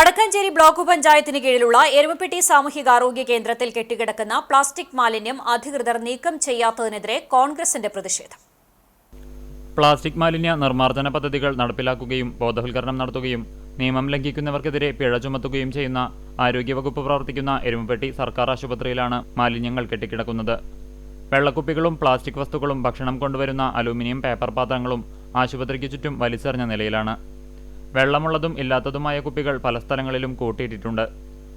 Vadakkanchery block പഞ്ചായത്തിന് കീഴിലുള്ള എരുമപ്പെട്ടി സാമൂഹികാരോഗ്യ കേന്ദ്രത്തിൽ കെട്ടിക്കിടക്കുന്ന പ്ലാസ്റ്റിക് മാലിന്യം അധികൃതർ നീക്കം ചെയ്യാത്തതിനെതിരെ കോൺഗ്രസിന്റെ പ്രതിഷേധം. പ്ലാസ്റ്റിക് മാലിന്യ നിർമ്മാർജന പദ്ധതികൾ നടപ്പിലാക്കുകയും ബോധവൽക്കരണം നടത്തുകയും നിയമം ലംഘിക്കുന്നവർക്കെതിരെ പിഴ ചുമത്തുകയും ചെയ്യുന്ന ആരോഗ്യവകുപ്പ് പ്രവർത്തിക്കുന്ന എരുമപ്പെട്ടി സർക്കാർ ആശുപത്രിയിലാണ് മാലിന്യങ്ങൾ കെട്ടിക്കിടക്കുന്നത്. വെള്ളക്കുപ്പികളും പ്ലാസ്റ്റിക് വസ്തുക്കളും ഭക്ഷണം കൊണ്ടുവരുന്ന അലൂമിനിയം പേപ്പർ പാത്രങ്ങളും ആശുപത്രിക്ക് ചുറ്റും വലിച്ചെറിഞ്ഞ നിലയിലാണ്. വെള്ളമുള്ളതും ഇല്ലാത്തതുമായ കുപ്പികൾ പല സ്ഥലങ്ങളിലും കൂട്ടിയിട്ടിട്ടുണ്ട്.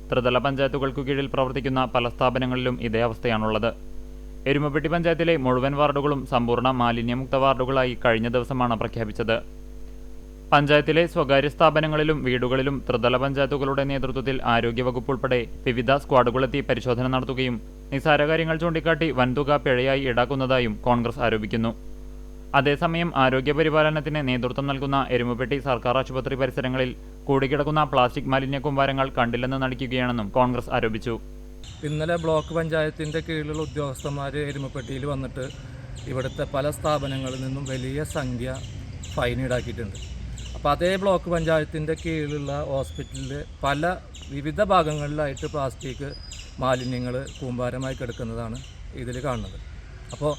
ത്രിതല പഞ്ചായത്തുകൾക്കു കീഴിൽ പ്രവർത്തിക്കുന്ന പല സ്ഥാപനങ്ങളിലും ഇതേ അവസ്ഥയാണുള്ളത്. എരുമപ്പെട്ടി പഞ്ചായത്തിലെ മുഴുവൻ വാർഡുകളും സമ്പൂർണ മാലിന്യമുക്ത വാർഡുകളായി കഴിഞ്ഞ ദിവസമാണ് പ്രഖ്യാപിച്ചത്. പഞ്ചായത്തിലെ സ്വകാര്യ സ്ഥാപനങ്ങളിലും വീടുകളിലും ത്രിതല പഞ്ചായത്തുകളുടെ നേതൃത്വത്തിൽ ആരോഗ്യവകുപ്പ് ഉൾപ്പെടെ വിവിധ സ്ക്വാഡുകളെത്തി പരിശോധന നടത്തുകയും നിസാര കാര്യങ്ങൾ ചൂണ്ടിക്കാട്ടി വൻതുക പിഴയായി ഈടാക്കുന്നതായും കോൺഗ്രസ് ആരോപിക്കുന്നു. അതേസമയം ആരോഗ്യപരിപാലനത്തിന് നേതൃത്വം നൽകുന്ന എരുമപ്പെട്ടി സർക്കാർ ആശുപത്രി പരിസരങ്ങളിൽ കൂടിക്കിടക്കുന്ന പ്ലാസ്റ്റിക് മാലിന്യ കുമ്പാരങ്ങൾ കണ്ടില്ലെന്ന് നടിക്കുകയാണെന്നും കോൺഗ്രസ് ആരോപിച്ചു. ഇന്നലെ ബ്ലോക്ക് പഞ്ചായത്തിന്റെ കീഴിലുള്ള ഉദ്യോഗസ്ഥന്മാർ എരുമപ്പെട്ടിയിൽ വന്നിട്ട് ഇവിടുത്തെ പല സ്ഥാപനങ്ങളിൽ നിന്നും വലിയ സംഖ്യ ഫൈൻ ഈടാക്കിയിട്ടുണ്ട്. അപ്പോൾ അതേ ബ്ലോക്ക് പഞ്ചായത്തിന്റെ കീഴിലുള്ള ഹോസ്പിറ്റലിൽ പല വിവിധ ഭാഗങ്ങളിലായിട്ട് പ്ലാസ്റ്റിക് മാലിന്യങ്ങൾ കൂമ്പാരമായി കിടക്കുന്നതാണ് ഇതിൽ കാണുന്നത്. അപ്പോൾ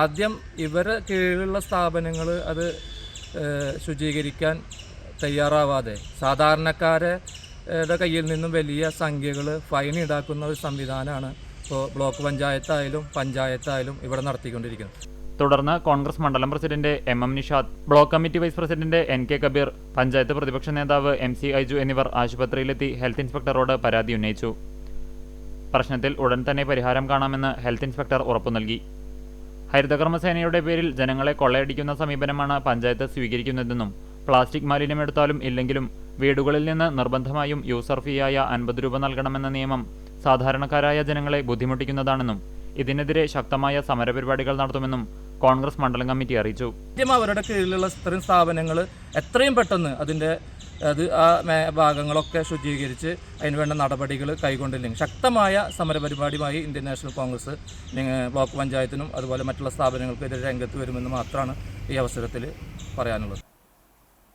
ആദ്യം ഇവരെ കീഴിലുള്ള സ്ഥാപനങ്ങൾ അത് ശുചീകരിക്കാൻ തയ്യാറാവാതെ സാധാരണക്കാരെ കയ്യിൽ നിന്നും വലിയ സംഖ്യകൾ ഫൈൻ ഈടാക്കുന്ന ഒരു സംവിധാനമാണ് ഇപ്പോൾ ബ്ലോക്ക് പഞ്ചായത്തായാലും പഞ്ചായത്തായാലും ഇവിടെ നടത്തിക്കൊണ്ടിരിക്കുന്നത്. തുടർന്ന് കോൺഗ്രസ് മണ്ഡലം president M M Nishad block committee vice president N K Kabeer panchayat പ്രതിപക്ഷ നേതാവ് എം സി ഐജു എന്നിവർ ആശുപത്രിയിലെത്തി ഹെൽത്ത് ഇൻസ്പെക്ടറോട് പരാതി ഉന്നയിച്ചു. പ്രശ്നത്തിൽ ഉടൻ തന്നെ പരിഹാരം കാണാമെന്ന് ഹെൽത്ത് ഇൻസ്പെക്ടർ ഉറപ്പു നൽകി ഹരിതകർമ്മസേനയുടെ പേരിൽ ജനങ്ങളെ കൊള്ളയടിക്കുന്ന സമീപനമാണ് പഞ്ചായത്ത് സ്വീകരിക്കുന്നതെന്നും പ്ലാസ്റ്റിക് മാലിന്യം എടുത്താലും ഇല്ലെങ്കിലും വീടുകളിൽ നിന്ന് നിർബന്ധമായും യൂസർ ഫീയായ അൻപത് രൂപ നൽകണമെന്ന നിയമം സാധാരണക്കാരായ ജനങ്ങളെ ബുദ്ധിമുട്ടിക്കുന്നതാണെന്നും ഇതിനെതിരെ ശക്തമായ സമരപരിപാടികൾ നടത്തുമെന്നും കോൺഗ്രസ് മണ്ഡലം കമ്മിറ്റി അറിയിച്ചു. അവരുടെ കീഴിലുള്ള ഇത്രയും സ്ഥാപനങ്ങൾ എത്രയും പെട്ടെന്ന് അതിന്റെ അത് ആ ഭാഗങ്ങളൊക്കെ ശുചീകരിച്ച് അതിന് വേണ്ട നടപടികൾ കൈക്കൊണ്ടില്ലെങ്കിൽ. ശക്തമായ സമരപരിപാടിയുമായി ഇന്ത്യൻ നാഷണൽ കോൺഗ്രസ് ബ്ലോക്ക് പഞ്ചായത്തിനും അതുപോലെ മറ്റുള്ള സ്ഥാപനങ്ങൾക്കെതിരെ രംഗത്ത് വരുമെന്ന് മാത്രമാണ് ഈ അവസരത്തിൽ പറയാനുള്ളത്.